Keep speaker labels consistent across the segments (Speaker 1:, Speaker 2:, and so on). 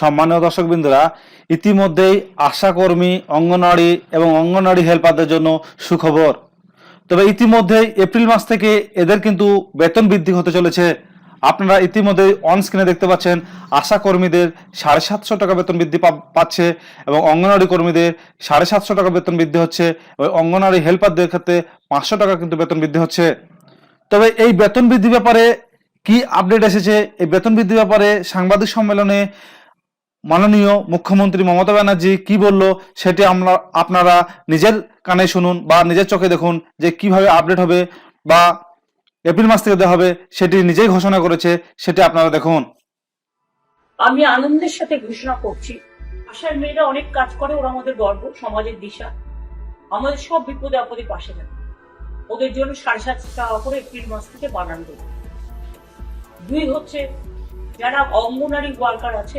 Speaker 1: সম্মানীয় দর্শকবৃন্দরা, ইতিমধ্যেই আশাকর্মী, অঙ্গনওয়াড়ি এবং অঙ্গনওয়াড়ি হেল্পারদের জন্য সুখবর। তবে ইতিমধ্যেই এপ্রিল মাস থেকে এদের কিন্তু বেতন বৃদ্ধি হতে চলেছে। আপনারা ইতিমধ্যে অন স্ক্রিনে দেখতে পাচ্ছেন আশা কর্মীদের সাড়ে সাতশো টাকা বেতন বৃদ্ধি পাচ্ছে এবং অঙ্গনওয়াড়ি কর্মীদের সাড়ে সাতশো টাকা বেতন বৃদ্ধি হচ্ছে এবং অঙ্গনওয়াড়ি হেল্পারদের ক্ষেত্রে পাঁচশো টাকা কিন্তু বেতন বৃদ্ধি হচ্ছে। তবে এই বেতন বৃদ্ধি ব্যাপারে কি আপডেট এসেছে? এই বেতন বৃদ্ধি ব্যাপারে সাংবাদিক সম্মেলনে মাননীয় মুখ্যমন্ত্রী মমতা ব্যানার্জি কি বলল সেটি আমরা, আপনারা নিজের কানে শুনুন বা নিজের চোখে দেখুন যে কীভাবে আপডেট হবে বা এপ্রিল মাস থেকে দেওয়া হবে সেটি নিজেই ঘোষণা করেছে, সেটি আপনারা দেখুন।
Speaker 2: আমি আনন্দের সাথে ঘোষণা করছি। আশার মেয়েরা অনেক কাজ করে, ওরা আমাদের গর্ব, সমাজের দিশা। আমাদের সব বিপদে আপদে পাশে থাকে। ওদের জন্য সাড়ে সাতশো টাকা করে এপ্রিল মাস থেকে বানানো দেবে। দুই হচ্ছে, যারা অঙ্গনারী ওয়ার্কার আছে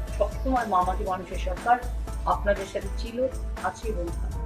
Speaker 2: সবসময় মামাটি মানুষের সরকার আপনাদের সাথে ছিল আছে এবং থাকবে।